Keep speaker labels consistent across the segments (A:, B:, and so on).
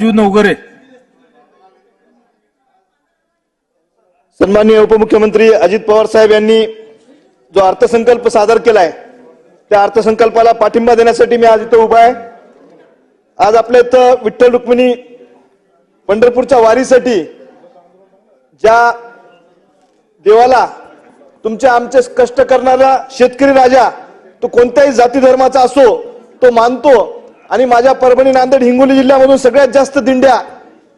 A: राजू नवगरे.
B: सन्माननीय उपमुख्यमंत्री अजित पवार साहेब यांनी जो अर्थसंकल्प सादर केलाय त्या अर्थसंकल्पाला पाठिंबा देण्यासाठी मी आज इथं उभा आहे. आज आपल्या इथं विठ्ठल रुक्मिणी पंढरपूरच्या वारीसाठी ज्या देवाला तुमच्या आमचे कष्ट करणारा शेतकरी राजा तो कोणत्याही जाती धर्माचा असो तो मानतो आणि माझ्या परभणी नांदेड हिंगोली जिल्ह्यामधून सगळ्यात जास्त दिंड्या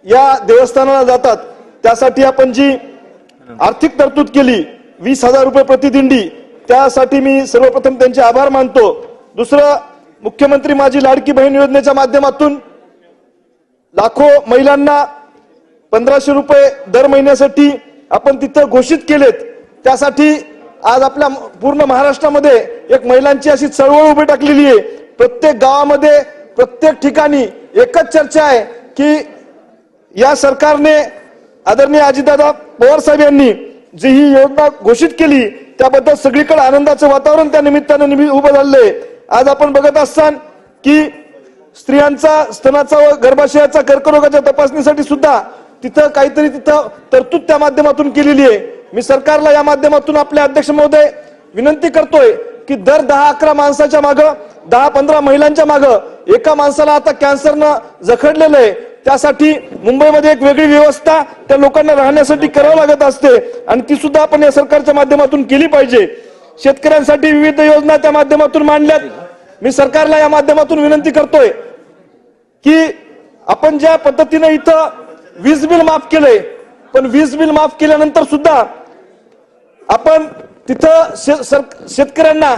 B: या देवस्थानाला जातात. त्यासाठी आपण जी आर्थिक तरतूद केली वीस हजार रुपये प्रतिदिंडी त्यासाठी मी सर्वप्रथम त्यांचे आभार मानतो. दुसरं मुख्यमंत्री माझी लाडकी बहीण योजनेच्या माध्यमातून लाखो महिलांना पंधराशे रुपये दर महिन्यासाठी आपण तिथं घोषित केलेत. त्यासाठी आज आपल्या पूर्ण महाराष्ट्रामध्ये एक महिलांची अशी चळवळ उभी टाकलेली आहे. प्रत्येक गावामध्ये प्रत्येक ठिकाणी एकच चर्चा आहे की या सरकारने आदरणीय अजितदादा पवार साहेब यांनी जी ही योजना घोषित केली त्याबद्दल सगळीकडे आनंदाचं वातावरण त्या निमित्तानं निमि- उभं आहे. आज आपण बघत असतान की स्त्रियांचा स्तनाचा व गर्भाशयाचा कर्करोगाच्या तपासणीसाठी सुद्धा तिथं काहीतरी तिथं तरतूद त्या माध्यमातून केलेली आहे. मी सरकारला या माध्यमातून आपल्या अध्यक्ष महोदय विनंती करतोय की दर दहा अकरा माणसाच्या मागं दहा पंधरा महिलांच्या मागं एका माणसाला आता कॅन्सरनं जखडलेलं आहे. त्यासाठी मुंबईमध्ये एक वेगळी व्यवस्था त्या लोकांना राहण्यासाठी करावं लागत असते. आणि ती सुद्धा आपण या सरकारच्या माध्यमातून केली पाहिजे. शेतकऱ्यांसाठी विविध योजना त्या माध्यमातून मांडल्यात. मी सरकारला या माध्यमातून विनंती करतोय की आपण ज्या पद्धतीने इथं वीज बिल माफ केलंय पण वीज बिल माफ केल्यानंतर सुद्धा आपण तिथं सर- शेतकऱ्यांना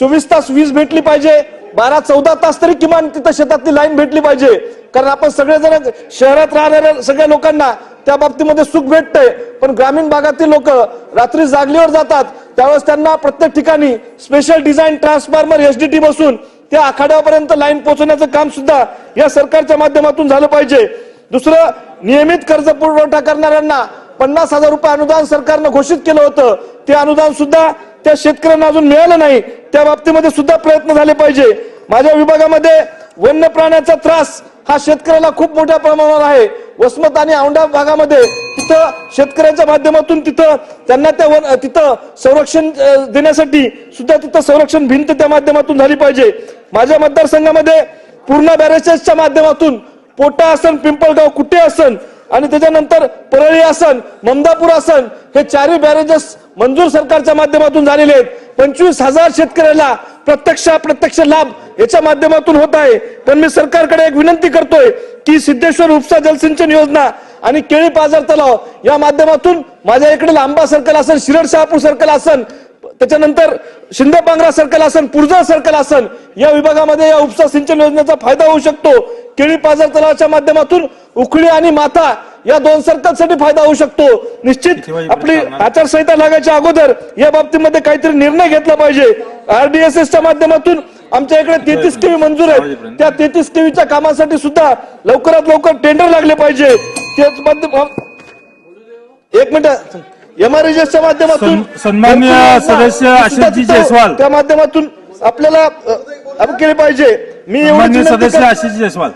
B: चोवीस तास वीज भेटली पाहिजे बारा चौदा तास तरी किमान तिथं शेतातली लाईन भेटली पाहिजे. कारण आपण सगळेजण शहरात राहणाऱ्या सगळ्या लोकांना त्या बाबतीमध्ये सुख भेटतंय. पण ग्रामीण भागातील लोक रात्री जागलीवर जातात. त्यावेळेस त्यांना प्रत्येक ठिकाणी स्पेशल डिझाईन ट्रान्सफॉर्मर एसडीटी बसून त्या आखाड्यापर्यंत लाईन पोहोचवण्याचं काम सुद्धा या सरकारच्या माध्यमातून झालं पाहिजे. दुसरं नियमित कर्ज पुरवठा करणाऱ्यांना पन्नास हजार रुपये अनुदान सरकारनं घोषित केलं होतं. ते अनुदान सुद्धा त्या शेतकऱ्यांना अजून मिळालं नाही. त्या बाबतीमध्ये सुद्धा प्रयत्न झाले पाहिजे. माझ्या विभागामध्ये वन्य प्राण्याचा त्रास हा शेतकऱ्याला खूप मोठ्या प्रमाणावर आहे. वसमत आणि औंढा भागामध्ये तिथं शेतकऱ्यांच्या माध्यमातून तिथं त्यांना त्या वन तिथं संरक्षण देण्यासाठी सुद्धा तिथं संरक्षण भिंत त्या माध्यमातून झाली पाहिजे. माझ्या मतदारसंघामध्ये पूर्ण बॅरेजेसच्या माध्यमातून पोटा असन पिंपळगाव कुठे असन आणि त्याच्यानंतर परळी आसन ममदापूर आसन हे चारही बॅरेजेस मंजूर सरकारच्या माध्यमातून झालेले आहेत. पंचवीस हजार शेतकऱ्याला प्रत्यक्ष अप्रत्यक्ष लाभ याच्या माध्यमातून होत आहे. पण मी सरकारकडे एक विनंती करतोय की सिद्धेश्वर उपसा जलसिंचन योजना आणि केळी पाझर तलाव या माध्यमातून माझ्या इकडे लांबा सर्कल आसन शिरड शहापूर सर्कल असन त्याच्यानंतर शिंदे पांगरा सर्कल असन पुरजा सर्कल असन या विभागामध्ये या उपसा सिंचन योजनेचा फायदा होऊ शकतो. केळी पाझर तलावाच्या माध्यमातून उखळी आणि माथा या दोन सर्कलसाठी फायदा होऊ शकतो. निश्चित आपली आचारसंहिता लागायच्या अगोदर या बाबतीमध्ये काहीतरी निर्णय घेतला पाहिजे. आरडीएसएस च्या माध्यमातून आमच्या इकडे तेहतीस केवी मंजूर आहेत. त्या तेहतीस केवीच्या कामासाठी सुद्धा लवकरात लवकर टेंडर लागले पाहिजे. त्याच माध्यम एक मिनिट. एमआरएसच्या माध्यमातून
A: सन- सन्माननीय सदस्य आशिषजी जयस्वाल.
B: त्या माध्यमातून आपल्याला केले पाहिजे. मी
A: सदस्य आशिष जयस्वाल